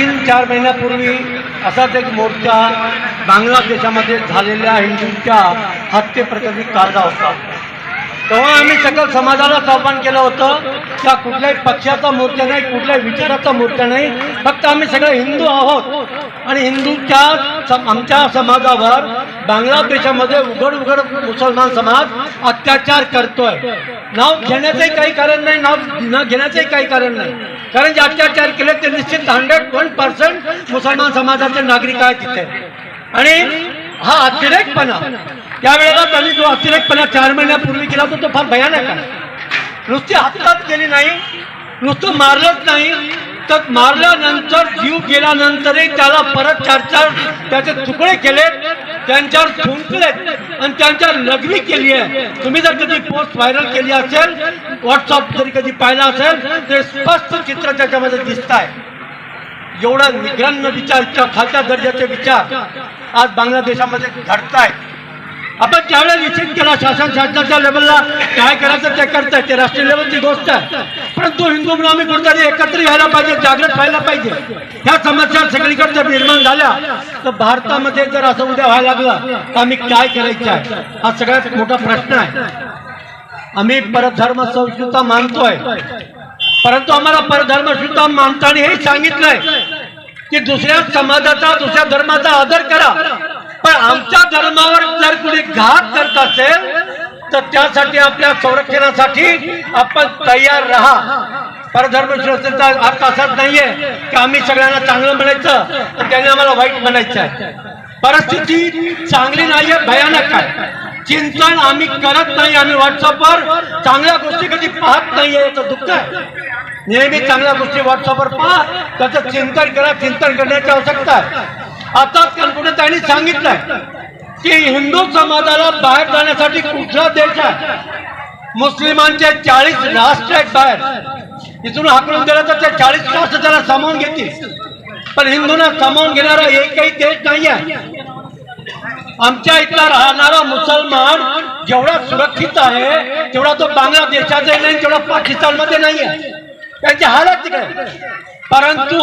तीन चार महिन्यापूर्वी असाच एक मोर्चा बांगलादेशामध्ये झालेल्या हिंदूंच्या हत्येप्रकरणी काढला होता. तेव्हा आम्ही सकल समाजालाच आव्हान केलं होतं त्या कुठल्याही पक्षाचा मोर्चा नाही कुठल्याही विचाराचा मोर्चा नाही फक्त आम्ही सगळे हिंदू आहोत. आणि हिंदूच्या आमच्या समाजावर बांगलादेशामध्ये उघड उघड मुसलमान समाज अत्याचार करतोय. नाव घेण्याचंही काही कारण नाही नाव न घेण्याचंही काही कारण नाही. कारण जे अत्याचार केले ते निश्चित हंड्रेड वन पर्सेंट मुसलमान समाजाचे नागरिक आहेत तिथे. आणि हा अतिरेकपणा त्यावेळेला त्यांनी जो अतिरेकपणा चार महिन्यापूर्वी केला तो तो फार भयानक आहे. नुसती हत्याच केली नाही नुसतं मारलंच नाही तर मारल्यानंतर जीव गेल्यानंतरही त्याला परत चार चार त्याचे तुकडे केले त्यांच्यावर थुंकलेत आणि त्यांच्यावर लग्नी केली आहे. तुम्ही जर कधी पोस्ट व्हायरल केली असेल व्हॉट्सअप जरी कधी पाहिला असेल तर स्पष्ट चित्र त्याच्यामध्ये दिसत आहे एवढा निग्रांन विचार इतक्या खालच्या दर्जाचे विचार आज बांगलादेशामध्ये घडतायत. आपण त्यावेळेला निश्चित केला शासन शासनाच्या लेवलला काय करायचं ते करताय ते राष्ट्रीय लेवलची गोष्ट आहे. परंतु हिंदू म्हणून आम्ही कुठेतरी एकत्र यायला पाहिजे जागृत व्हायला पाहिजे. ह्या समस्या सगळीकडे जर निर्माण झाल्या. तर भारतामध्ये जर असं उद्या व्हायला लागलं तर आम्ही काय करायचं आहे? हा सगळ्यात मोठा प्रश्न आहे. आम्ही परधर्म संस्कृता मानतोय. परंतु आम्हाला परधर्मसुद्धा मानताना हे सांगितलंय की दुसऱ्या समाजाचा दुसऱ्या धर्माचा आदर करा. पण आमच्या धर्मावर जर कुणी घात करत असेल तर त्यासाठी आपल्या संरक्षणासाठी आपण तयार राहा. परधर्म श्रेष्ठता अर्थ असाच नाहीये की आम्ही सगळ्यांना चांगलं म्हणायचं तर त्यांनी आम्हाला वाईट म्हणायचं आहे. परिस्थिती चांगली नाहीये भयानक आहे. चिंतन आम्ही करत नाही आम्ही व्हॉट्सअपवर चांगल्या गोष्टी कधी पाहत नाहीये याचं दुःख आहे. नेहमी चांगल्या गोष्टी व्हॉट्सअपवर पहा त्याचं चिंतन करा चिंतन करण्याची आवश्यकता आहे. आताच कुठे त्यांनी सांगितलंय की हिंदू समाजाला बाहेर जाण्यासाठी कुठला देश आहे? मुस्लिमांचे चाळीस राष्ट्र आहेत बाहेर. इथून हाकलून दिलं तर ते चाळीस राष्ट्र त्याला सामावून घेतील. पण हिंदूंना सामावून घेणारा एकही देश नाही आहे. आमच्या इथला राहणारा मुसलमान जेवढा सुरक्षित आहे तेवढा तो बांगलादेशात नाही तेवढा पाकिस्तानमध्ये नाही आहे. त्यांची हालत तिकडे. परंतु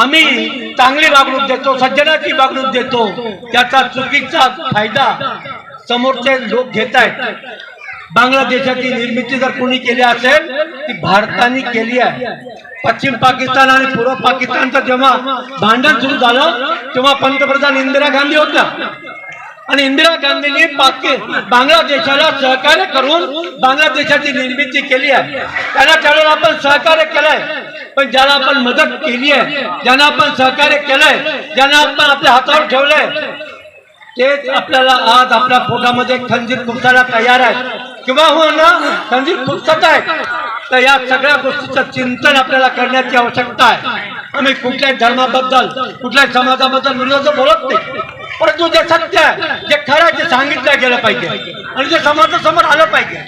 आम्ही चांगली वागणूक देतो सज्जनाची वागणूक देतो. त्याचा चुकीचा फायदा समोरचे लोक घेत आहेत. बांगलादेशाची निर्मिती जर कोणी केली असेल ती भारताने केली आहे. पश्चिम पाकिस्तान आणि पूर्व पाकिस्तानचं जेव्हा भांडण सुरू झालं तेव्हा पंतप्रधान इंदिरा गांधी होत्या. आणि इंदिरा गांधींनी पाकि बांगलादेशाला सहकार्य करून बांगलादेशाची निर्मिती केली आहे. त्यांना त्यावेळेला आपण सहकार्य केलंय पण ज्याला आपण मदत केली आहे ज्यांना आपण सहकार्य केलंय ज्यांना आपण आपल्या हातावर ठेवलंय तेच आपल्याला आज आपल्या पोटामध्ये खंजीर खुपसायला तयार आहे. किंवा हो ना खंजीर खुपसत आहे. तर या सगळ्या गोष्टीचं चिंतन आपल्याला करण्याची आवश्यकता आहे. आम्ही कुठल्याही धर्माबद्दल कुठल्याही समाजाबद्दल विरोध बोलत नाही. परंतु जे सत्य आहे जे खरं आहे ते सांगितलं गेलं पाहिजे. आणि जे समाजासमोर आलं पाहिजे.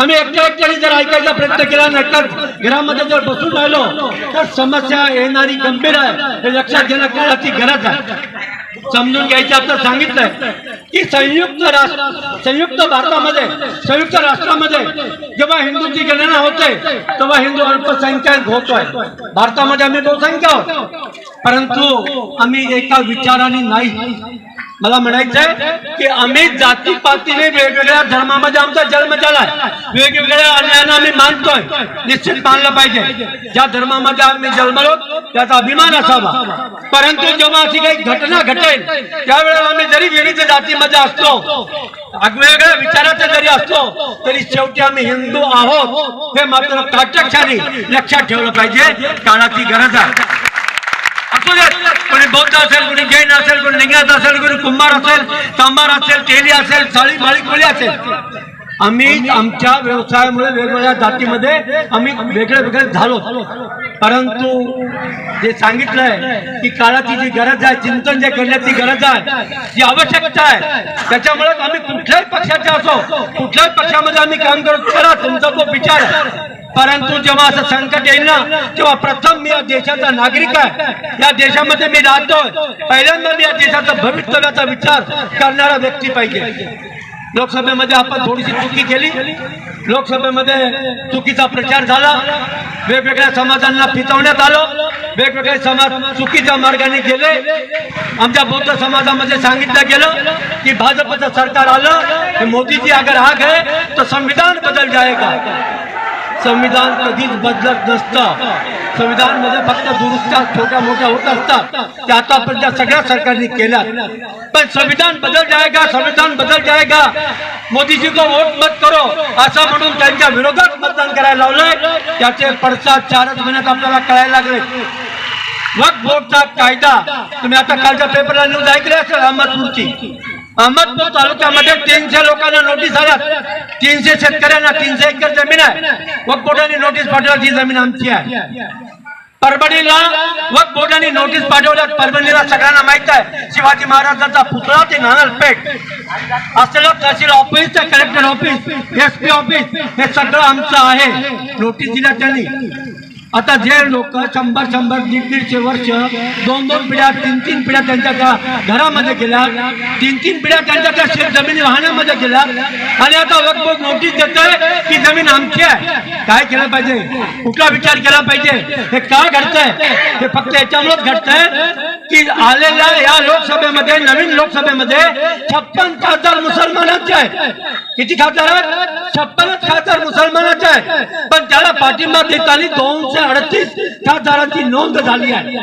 आम्ही एकट्या एकट्याने जर ऐकायचा प्रयत्न केला नाही घरामध्ये जर बसून राहिलो तर समस्या येणारी गंभीर आहे. हे लक्षात घेणं काळाची गरज आहे. समजून घ्यायचं आता सांगितलंय की संयुक्त राष्ट्र संयुक्त भारतामध्ये संयुक्त राष्ट्रामध्ये जेव्हा हिंदूंची गणना होते तेव्हा हिंदू अल्पसंख्याक होतोय. भारतामध्ये आम्ही बहुसंख्या आहोत. परंतु आम्ही एका विचाराने नाही. मला म्हणायचंय की आम्ही जाती पातीने वेगवेगळ्या धर्मामध्ये आमचा जन्म झालाय. वेगवेगळ्या अन्यायांना आम्ही मानतोय. निश्चित मानलं पाहिजे. ज्या धर्मामध्ये आम्ही जन्मलो त्याचा अभिमान असावा. परंतु जेव्हा अशी काही घटना घटेल त्यावेळेला आम्ही जरी विविध जातीमध्ये असतो वेगवेगळ्या विचाराचे जरी असतो तरी शेवटी आम्ही हिंदू आहोत हे मात्र काटक्षाने लक्षात ठेवलं पाहिजे. काळाची गरज आहे. असू कोणी बौद्ध असेल कोणी जैन असेल कोणी लिंगायत असेल कोणी कुंभार असेल तांबार असेल तेली असेल साळी माळी कोळी असेल. आम्ही आमच्या व्यवसायामुळे वेगवेगळ्या जातीमध्ये आम्ही वेगळे वेगळे झालो. परंतु जे सांगितलंय की काळाची जी गरज आहे चिंतन जे करण्याची गरज आहे जी आवश्यकता आहे त्याच्यामुळे आम्ही कुठल्याही पक्षाचे असो कुठल्याही पक्षामध्ये आम्ही काम करत करा तुमचा तो विचार परंतु जेव्हा असं संकट येईल ना तेव्हा प्रथम मी या देशाचा नागरिक आहे. या देशामध्ये मी राहतोय पहिल्यांदा मी या देशाचा भवितव्याचा विचार करणारा व्यक्ती पाहिजे. लोकसभेमध्ये आपण थोडीशी चुकी केली. लोकसभेमध्ये चुकीचा प्रचार झाला. वेगवेगळ्या समाजांना फितवण्यात आलं. वेगवेगळे समाज चुकीच्या मार्गाने गेले. आमच्या बौद्ध समाजामध्ये सांगितलं गेलं की भाजपचं सरकार आलं की मोदीजी अगर आ गए तो संविधान बदल जाएगा. संविधान कधीच बदलत नसतं. संविधानमध्ये फक्त दुरुस्त्या छोट्या मोठ्या होत असतात. त्या आतापर्यंत सगळ्या सरकारने केल्या पण संविधान बदल जाएगा संविधान बदल जाएगा मोदीजी को वोट मत करो असं म्हणून त्यांच्या विरोधात मतदान करायला लावलंय. त्याचे पडसाद चारच महिन्यात आपल्याला कळायला लागले. वक्फ बोर्डचा कायदा तुम्ही आता कालच्या पेपरला न्यूज ऐकली असेल अहमदपूरची. अहमदपूर तालुक्यामध्ये तीनशे लोकांना नोटीस आल्यात तीनशे शेतकऱ्यांना तीनशे एकर जमीन आहे. व बोर्डाने नोटीस पाठवली ती जमीन आमची आहे. परभणीला व बोर्डाने नोटीस पाठवल्यात. परभणीला सगळ्यांना माहीत आहे. शिवाजी महाराजांचा पुतळा ते नानलपेठ असलेलं तहसील ऑफिस ते collector office S P office हे सगळं आमचं आहे. नोटीस दिल्या त्यांनी. आता जे लोक शंभर शंभर दीड दीडशे वर्ष दोन दोन पिढ्या तीन तीन पिढ्या त्यांच्या त्या घरामध्ये गेल्या तीन तीन पिढ्या त्यांच्या त्या शेत जमिनी वाहण्यामध्ये गेल्या आणि आता वक्फ नोटीस देतोय की जमीन आमची आहे. काय केलं पाहिजे? कुठला विचार केला पाहिजे? हे का घडतंय? हे फक्त याच्यामुळेच घडतंय? की आलेल्या या लोकसभेमध्ये नवीन लोकसभेमध्ये छप्पन खासदार मुसलमानांचे आहेत. किती खासदार आहेत? छप्पनच खासदार मुसलमानाचे आहेत. पण त्याला पाठिंबा देताना दोनशे अडतीस खासदारांची नोंद झाली आहे.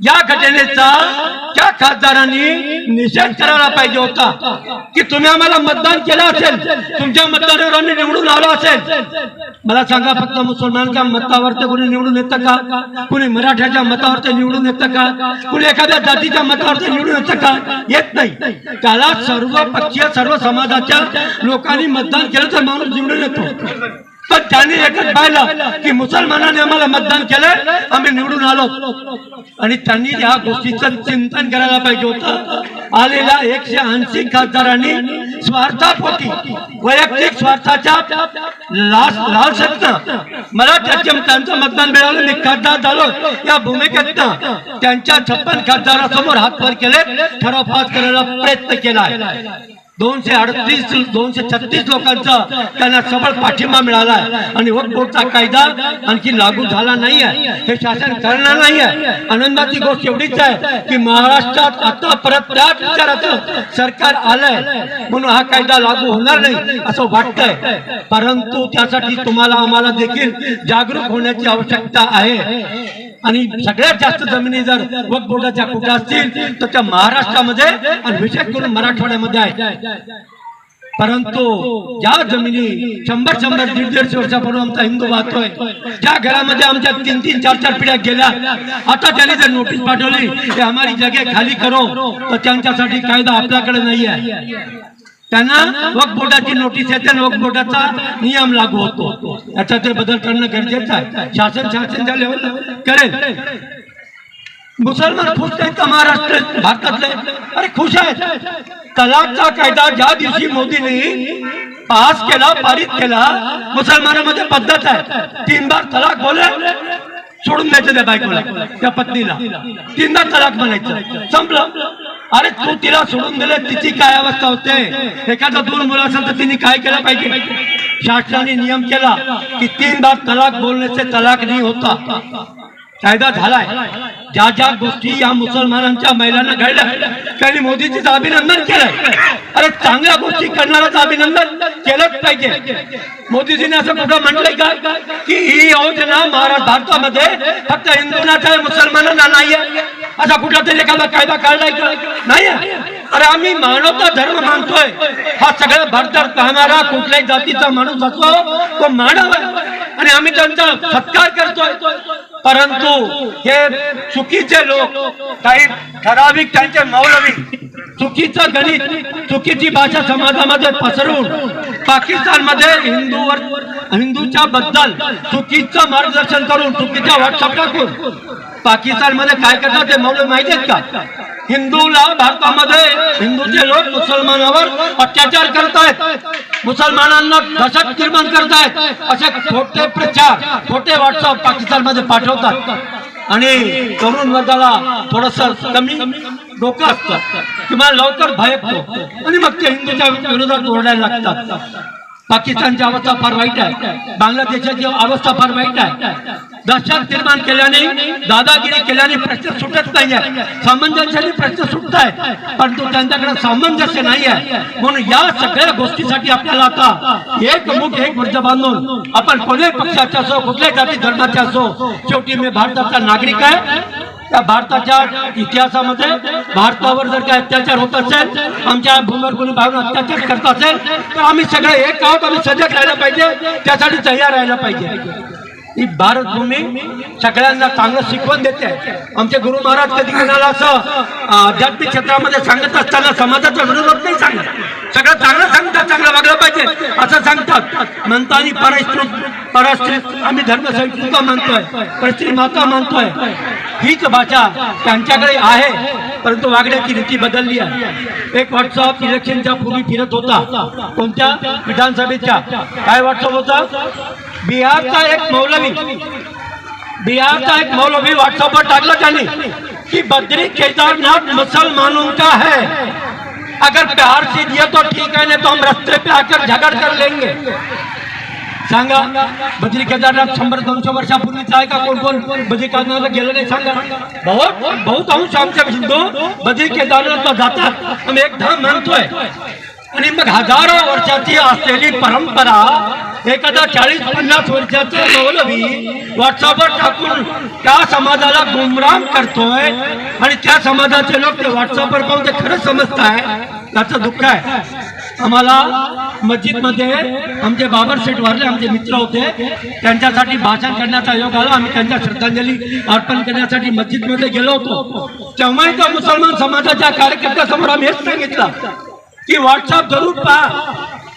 या घटनेचा त्या खासदारांनी निषेध करायला पाहिजे होता. की तुम्ही आम्हाला मतदान केलं असेल तुमच्या मतदारांनी निवडून आलो असेल. मला सांगा फक्त मुसलमानांच्या मतावर ते कोणी निवडून येतं का? कुणी मराठ्याच्या मतावर ते निवडून येतं का? कुणी एखाद्या जातीच्या मतावर ते निवडून येतं का? येत नाही. त्याला सर्व पक्षीय सर्व समाजाच्या लोकांनी मतदान केलं तर माणूस निवडून येतो. तर त्यांनी एकच पाहिलं की मुसलमानांनी आम्हाला मतदान केलं आम्ही निवडून आलो. आणि त्यांनी या गोष्टीचं चिंतन करायला पाहिजे होतं. आलेल्या एकशे ऐंशी खासदारांनी स्वार्थापोटी वैयक्तिक स्वार्थाच्या लाल लालसेतनं मला त्याचे त्यांचं मतदान मिळालं मी खासदार झालो. या भूमिकेतनं त्यांच्या छप्पन खासदारासमोर हात केले ठराव पास करायला प्रयत्न केला दोनशे अडतीस दोनशे छत्तीस लोकांचा त्यांना सबळ पाठिंबा मिळाला आणि वक्फ कायदा आणखी लागू झाला नाही आहे हे शासन करणार नाही आहे आनंदाची गोष्ट एवढीच आहे की महाराष्ट्रात आता परत त्याच विचाराचं सरकार आलंय. म्हणून हा कायदा लागू होणार नाही असं वाटतंय. परंतु त्यासाठी तुम्हाला आम्हाला देखील जागरूक होण्याची आवश्यकता आहे. आणि सगळ्यात जास्त जमिनी जर वक बोर्डाच्या कुठे असतील तर त्या महाराष्ट्रामध्ये आणि विशेष करून मराठवाड्यामध्ये आहे. परंतु ज्या जमिनी शंभर शंभर दीड दीडशे वर्षापूर्वी आमचा हिंदू वाहतोय ज्या घरामध्ये आमच्या तीन तीन चार चार पिढ्या गेल्या आता त्यांनी जर नोटीस पाठवली की आम्हाला जगे खाली करो तर त्यांच्यासाठी कायदा आपल्याकडे नाही आहे त्यांना वक्फ बोर्डाची नोटीस येते आणि वक्फ बोर्डाचा नियम लागू होतो. याचा ते बदल करणं गरजेचं आहे. शासन शासनच्या लेवलला करेल. मुसलमान खुश आहेत का महाराष्ट्र? भारतातले? अरे खुश आहेत. तलाकचा कायदा ज्या दिवशी मोदींनी पास केला पारित केला मुसलमानामध्ये पद्धत आहे. तीन बार तलाक बोले सोडून द्यायचं त्या बायकोला त्या पत्नीला. तीनदा तलाक म्हणायचं. संपलं. अरे तू तिला सोडून दिले तिची काय अवस्था होते? एखादा दोन मुलं असेल तर तिने काय केलं पाहिजे? शासनाने नियम केला की तीन बार तलाक बोलण्याचे तलाक नाही होता. कायदा झालाय. ज्या ज्या गोष्टी या मुसलमानांच्या महिलांना घडल्या त्यांनी मोदीजीच अभिनंदन केलंय. अरे चांगल्या गोष्टी करणाराच अभिनंदन केलंच पाहिजे. मोदीजीने असं कुठं म्हटलंय का? की ही योजना महाराष्ट्र भारतामध्ये फक्त हिंदूंनाच मुसलमानांना नाहीये. असा कुठला तरी एखादा कायदा काढलाय का? नाही अरे आम्ही मानवता धर्म मानतोय. हा सगळ्या भारतात पाहणारा कुठल्याही जातीचा माणूस असतो तो मानव आहे. आणि आम्ही त्यांचा सत्कार करतोय. परंतु हे चुकीचे लोक काही ठराविक त्यांचे मौलवी चुकीचं गणित चुकीची भाषा समाजामध्ये पसरवून पाकिस्तानमध्ये हिंदूवर हिंदूच्या बद्दल चुकीचं मार्गदर्शन करून चुकीच्या व्हॉट्सअप टाकून पाकिस्तानमध्ये काय करतात ते मौलवी माहिती आहेत का? हिंदूला भारतामध्ये हिंदूचे लोक मुसलमानावर अत्याचार करतायत. मुसलमानांना दहशत निर्माण करतायत. असे खोटे प्रचार खोटे व्हॉट्सअप पाकिस्तानमध्ये पाठवतात. आणि तरुण वर्गाला थोडस कमी डोकं असतं. किंवा लवकर भयपतो आणि मग ते हिंदूच्या विरोधात ओरडायला लागतात. पाकिस्तानची अवस्था फार वाईट आहे. बांगलादेशाची अवस्था फार वाईट आहे. दहशत निर्माण केल्याने दादागिरी केल्याने प्रश्न सुटत नाही आहे सामंजस्याने प्रश्न सुटत आहे परंतु त्यांच्याकडे सामंजस्य नाही आहे म्हणून या सगळ्या गोष्टीसाठी आपल्याला आता एक मुठ एक ऊर्ज बांधून आपण कोणत्याही पक्षाचे असो कुठल्याही जाती धर्माचे असो शेवटी मी भारताचा नागरिक आहे. त्या भारताच्या इतिहासामध्ये भारतावर जर काही अत्याचार होत असेल आमच्या भूमीवर कोणी भावना अत्याचार करत असेल तर आम्ही सगळे एक आहोत आम्ही सजग राहायला पाहिजे त्यासाठी तयार राहायला पाहिजे. ही भारत भूमी सगळ्यांना चांगलं शिकवण देते. आमचे गुरु महाराज कधी कोणाला असं आध्यात्मिक क्षेत्रामध्ये सांगत असताना समाजाचा विरोधात नाही सांगत. सगळं चांगलं सांगतात चांगलं वागलं पाहिजे असं सांगतात. म्हणतानी परस्त्री परस्त्री आम्ही धर्मसहिष्णुता मानतोय परस्त्री माता मानतोय हीच भाषा त्यांच्याकडे आहे परंतु वागण्याची रीती बदलली आहे. एक व्हॉट्सअप इलेक्शनच्या पूर्वी फिरत होता. कोणत्या? विधानसभेच्या. काय व्हॉट्सअप होता? बिहारचा एक मौलवी बिहारचा एक मौलवी व्हॉट्सअपवर टाकलं त्यांनी कि बद्री केदारनाथ मुसलमानों का है। अगर प्यार से दिया तो ठीक है, नहीं तो हम रास्ते पे आकर झगड़ कर लेंगे। सांगा, बद्री केदारनाथ शंभर दोनशे वर्षापूर्वीच आहे का कोण कोण बद्री केदारनाथला गेलं नाही सांगा। बहुत बहुत अंश आमच्या हिंदू बद्री केदारनाथला जातात आम्ही एक धाम मानतोय आणि मग हजारो वर्षाची असलेली परंपरा एखादा चाळीस पन्नास वर्षाचा मौलवी व्हॉट्सअपवर टाकून त्या समाजाला गुमराम करतोय आणि त्या समाजाचे लोक ते व्हॉट्सअपवर पाहून ते खरं समजताय. त्याचं दुःख आहे. आम्हाला मस्जिदमध्ये आमचे बाबर शेठ वारले आमचे मित्र होते. त्यांच्यासाठी भाषण करण्याचा योग आला. आम्ही त्यांच्या श्रद्धांजली अर्पण करण्यासाठी मस्जिदमध्ये गेलो होतो. तेव्हाही त्या मुसलमान समाजाच्या कार्यकर्त्यासमोर आम्ही हेच सांगितलं. की व्हॉट्सअप जरूर पहा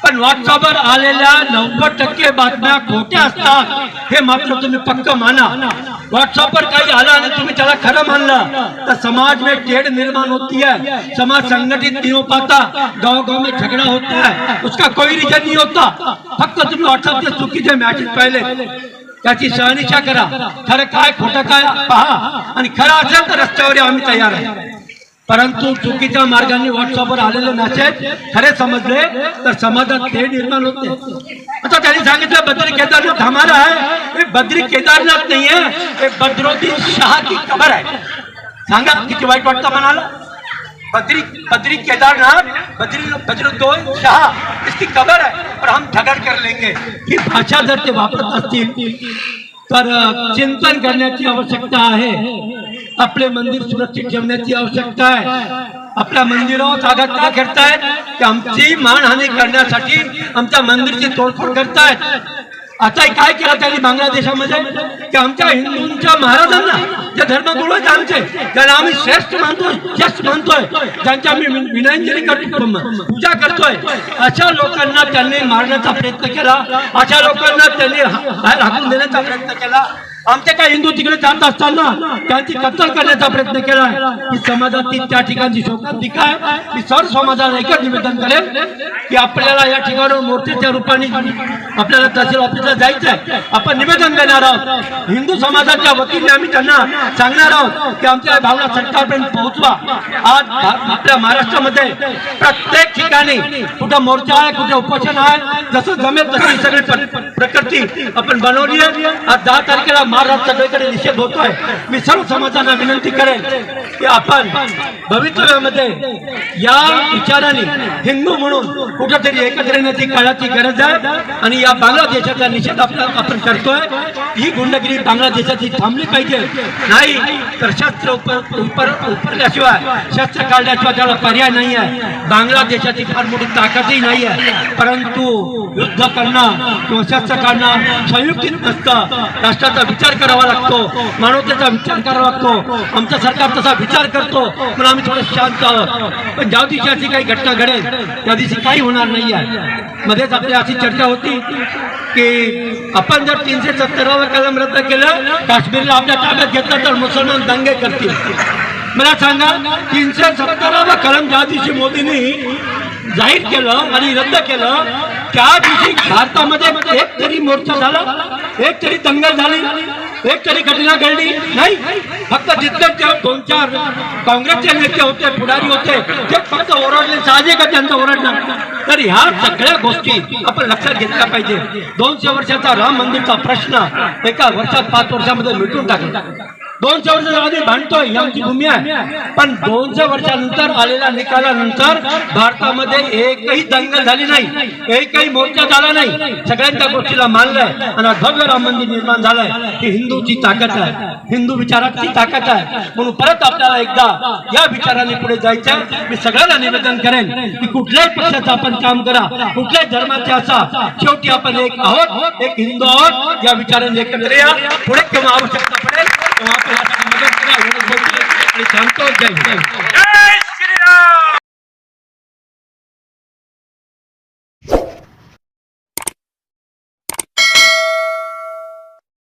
पण व्हॉट्सअपवर आलेल्या नव्वद टक्के बातम्या खोट्या असतात. हे मात्र तुम्ही पक्क माना. व्हॉट्सअपवर काही आला आणि तुम्ही त्याला खरं मानलं तर समाज में टेढ़ निर्माण होती है. समाज संगठित नहीं हो पाता. गांव गांव में झगड़ा होता है. उसका कोई रिजन नहीं होता. फक्त तुम्ही व्हॉट्सअपचे चुकीचे मॅसेज पाहिले. त्याची सहनिशा करा. खरं काय खोटं काय पहा. आणि खरं असेल तर रस्त्यावर या, आम्ही तयार आहे. परंतु चुकीच्या मार्गाने व्हॉट्सअपवर आलेले मेसेज खरे समजले तर समाजात ते निर्माण होते. आता त्यांनी सांगितलं बद्री केदारनाथ हमारा आहे. हे बद्री केदारनाथ नाही आहे हे बद्रुद्दीन शाह की खबर आहे. सांगा किती वाईट वाटतं म्हणाला? बद्री बद्री केदारनाथ बद्री बद्रुद्दीन शहा इसकी खबर है और हम झगड़ कर लेंगे. ही भाषा जर ते वापरत असतील तर चिंतन करण्याची आवश्यकता आहे. आपले मंदिर सुरक्षित ठेवण्याची आवश्यकता आहे. आपल्या मंदिरावर आघात का करतायत की आमची मानहानी करण्यासाठी आमच्या मंदिरची तोडफोड करतायत? आता काय केलं त्यांनी बांगलादेशामध्ये? की आमच्या हिंदूंच्या महाराजांना जे धर्मगुरू आहेत आमचे त्यांना आम्ही श्रेष्ठ मानतोय श्रेष्ठ मानतोय त्यांची आम्ही विन- करतो पूजा करतोय अशा लोकांना त्यांनी मारण्याचा प्रयत्न केला. अशा लोकांना त्यांनी हाकून देण्याचा प्रयत्न केला. आमचे काही हिंदू तिकडे जात असताना त्यांची कत्तल करण्याचा प्रयत्न केला. की समाजातील त्या ठिकाणची शोकांतिका आहे मी सर समाजाला एकच निवेदन करेल की आपल्याला या ठिकाणी मूर्तीच्या रूपाने आपल्याला तहसील ऑफिसला जायचं आहे. आपण निवेदन देणार आहोत. हिंदू समाजाच्या वतीने आम्ही त्यांना सांगणार आहोत की आमच्या भावना सरकारपर्यंत पोहोचवा. आज आपल्या महाराष्ट्रामध्ये प्रत्येक ठिकाणी कुठं मोर्चा आहे कुठे उपोषण आहे जसं जमेल तशी ही सगळी प्रकृती आपण बनवली आहे. आज दहा तारखेला महाराष्ट्र सगळीकडे निषेध होतोय. मी सर्व समाजांना विनंती करेन की आपण भवितव्यामध्ये या विचाराने हिंदू म्हणून कुठेतरी एकत्र येण्याची काळाची गरज आहे आणि या बांगलादेशाचा निषेध आपला आपण करतोय. ही गुंडगिरी बांगलादेशाची थांबली पाहिजे. नाही तर शस्त्र उपर उपरल्याशिवाय शस्त्र काढल्याशिवाय त्याला पर्याय नाही आहे बांगलादेशाची फार मोठी ताकदही नाही आहे परंतु युद्ध करणं किंवा काढणं संयुक्तित नसतं. राष्ट्राचा विचार करावा लागतो मानवतेचा विचार करावा लागतो. आमचं सरकार तसा विचार करतो पण आम्ही थोडं शांत आहोत. पण ज्या दिवशी अशी काही घटना घडेल त्या दिवशी काही होणार नाही आहे. मध्येच आपली अशी चर्चा होती की आपण जर तीनशे सत्तरावा कलम रद्द केलं काश्मीरला आपल्या ताब्यात घेतलं तर मुसलमान दंगे करतील. मला सांगा तीनशे सत्तरावा कलम ज्या दिवशी मोदींनी जाहीर केलं आणि रद्द केलं त्या दिवशी भारतामध्ये एक तरी मोर्चा झाला एक तरी दंगल झाली एक तरी घटना घडली नाही. फक्त जितके दोन चार काँग्रेसचे नेते होते पुढारी होते ते फक्त ओरडले साहजिक आहे त्यांचं ओरडणं. तर ह्या सगळ्या गोष्टी आपण लक्षात घेतल्या पाहिजे. दोनशे वर्षाचा राम मंदिरचा प्रश्न एका वर्षात पाच वर्षामध्ये मिटून टाकला. दोनशे वर्ष आधी भांडतोय ही आमची भूमी आहे. पण दोनशे वर्षानंतर आलेल्या निकालानंतर भारतामध्ये एकही दंगल झाली नाही एकही मोर्चा झाला नाही. सगळ्यांच्या गोष्टीला मानलंय आणि भव्य राम मंदिर निर्माण झालंय. ही हिंदूची ताकद आहे हिंदू विचाराची ताकद आहे. म्हणून परत आपल्याला एकदा या विचाराने पुढे जायचं आहे मी सगळ्यांना निवेदन करेन की कुठल्याही पक्षाचं आपण काम करा कुठल्याही धर्माचे असा शेवटी आपण एक आहोत एक हिंदू आहोत. या विचाराने एकत्र या. पुढे केव्हा आवश्यकता पडेल? तेव्हा आपण यासाठी मदत करा एवढं बोलतो आणि थांबतो जय हिंद